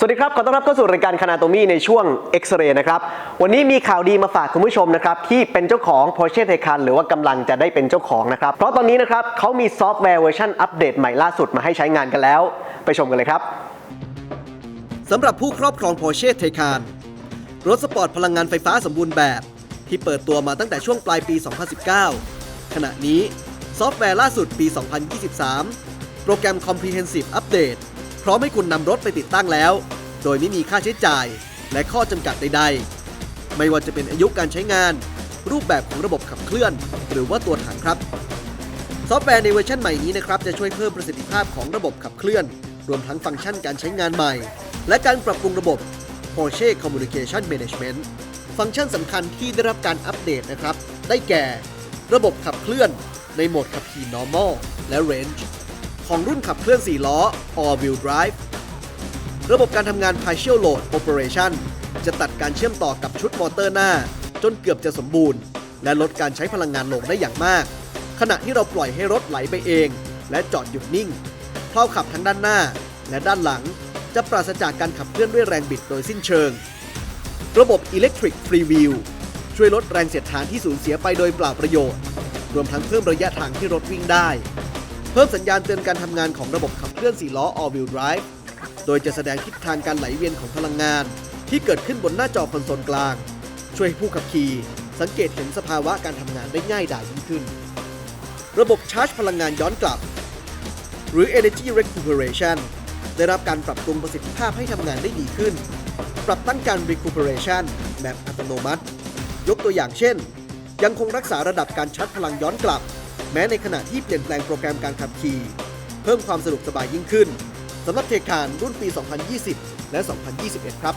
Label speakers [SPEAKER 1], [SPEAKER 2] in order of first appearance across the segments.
[SPEAKER 1] สวัสดีครับ ขอต้อนรับเข้าสู่รายการคณาโตมีในช่วงเอ็กซเรย์นะครับ วันนี้มีข่าวดีมาฝากคุณผู้ชมนะครับ ที่เป็นเจ้าของ Porsche Taycan หรือว่ากำลังจะได้เป็นเจ้าของนะครับ เพราะตอนนี้นะครับเขามีซอฟต์แวร์เวอร์ชันอัปเดตใหม่ล่าสุดมาให้ใช้งานกันแล้ว ไปชมกันเลยครับ
[SPEAKER 2] สำหรับผู้ครอบครอง Porsche Taycan รถสปอร์ตพลังงานไฟฟ้าสมบูรณ์แบบ ที่เปิดตัวมาตั้งแต่ช่วงปลายปี 2019 ขณะนี้ซอฟต์แวร์ล่าสุดปี 2023 โปรแกรม Comprehensive Update ร้อมให้คุณนำรถไปติดตั้งแล้ว โดยไม่มีค่าใช้จ่าย และข้อจำกัดใด ๆ ไม่ว่าจะเป็นอายุการใช้งาน รูปแบบของระบบขับเคลื่อน หรือว่าตัวถังครับ ซอฟต์แวร์ในเวอร์ชันใหม่นี้นะครับจะช่วยเพิ่มประสิทธิภาพของระบบขับเคลื่อน รวมทั้งฟังก์ชันการใช้งานใหม่ และการปรับปรุงระบบ Porsche Communication Management ฟังก์ชันสำคัญที่ได้รับการอัปเดตนะครับ ได้แก่ ระบบขับเคลื่อน ในโหมดขับขี่ normal และ range ของรุ่นขับเคลื่อน 4 ล้อ all wheel drive ระบบการทำงาน partial load operation จะตัดการเชื่อมต่อกับชุดมอเตอร์หน้า จนเกือบจะสมบูรณ์ และลดการใช้พลังงานลงได้อย่างมาก ขณะที่เราปล่อยให้รถไหลไปเอง และจอดหยุดนิ่งเพราขับทั้งด้านหน้า และด้านหลัง จะปราศจากการขับเคลื่อนด้วยแรงบิดโดยสิ้นเชิง ระบบ Electric Free Wheel ช่วยลดแรงเสียดทานที่สูญเสียไปโดยเปล่าประโยชน์ รวมทั้งเพิ่มระยะทางที่รถวิ่งได้ พิ่มสัญญาณเตือนการทำงานของระบบขับเคลื่อน4ล้อ All Wheel Drive โดยจะแสดงทิศทางการไหลเวียนของพลังงาน ที่เกิดขึ้นบนหน้าจอคอนโซลกลาง ช่วยให้ผู้ขับขี่สังเกตเห็นสภาวะการทำงานได้ง่ายดายยิ่งขึ้น ระบบชาร์จพลังงานย้อนกลับ หรือ Energy Recuperation ได้รับการปรับปรุงประสิทธิภาพให้ทำงานได้ดีขึ้น ปรับตั้งการ Recuperation แบบอัตโนมัติ ยกตัวอย่างเช่น ยังคงรักษาระดับการชาร์จพลังย้อนกลับ แม้ในขณะที่เปลี่ยนแปลงโปรแกรมการขับขี่ เพิ่มความสะดวกสบายยิ่งขึ้นสำหรับเทคานรุ่นปี 2020 และ 2021 ครับ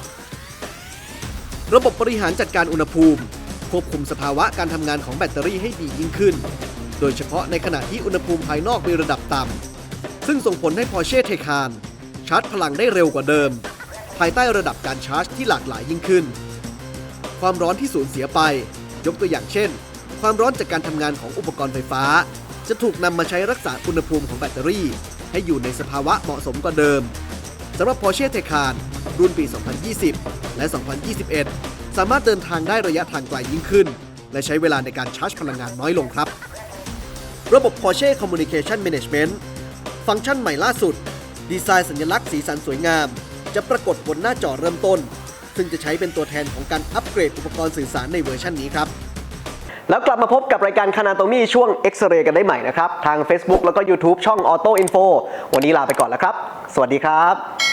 [SPEAKER 2] ระบบบริหารจัดการอุณหภูมิ ควบคุมสภาวะการทำงานของแบตเตอรี่ให้ดียิ่งขึ้น โดยเฉพาะในขณะที่อุณหภูมิภายนอกมีระดับต่ำซึ่งส่งผลให้ Porsche Taycan ชาร์จพลังได้เร็วกว่าเดิม ภายใต้ระดับการชาร์จที่หลากหลายยิ่งขึ้น ความร้อนที่สูญเสียไป ยกตัวอย่างเช่น ความร้อนจากการทำงานของอุปกรณ์ไฟฟ้า จะถูกนำมาใช้รักษาอุณหภูมิของแบตเตอรี่ ให้อยู่ในสภาวะเหมาะสมกว่าเดิมสำหรับ Porsche Taycan รุ่นปี 2020 และ 2021 สามารถเดินทางได้ระยะทางไกลยิ่งขึ้น และใช้เวลาในการชาร์จพลังงานน้อยลงครับ ระบบ Porsche Communication Management ฟังก์ชันใหม่ล่าสุด ดีไซน์สัญลักษณ์สีสันสวยงาม จะปรากฏบนหน้าจอเริ่มต้น ซึ่งจะใช้เป็นตัวแทนของการอัปเกรดอุปกรณ์สื่อสารในเวอร์ชันนี้ครับ
[SPEAKER 1] แล้วกลับมาพบกับรายการคณาโตมี่ช่วงเอ็กซเรย์กันได้ใหม่นะครับ ทาง Facebook แล้วก็ YouTube ช่อง Auto Info วันนี้ลาไปก่อนแล้วครับ สวัสดีครับ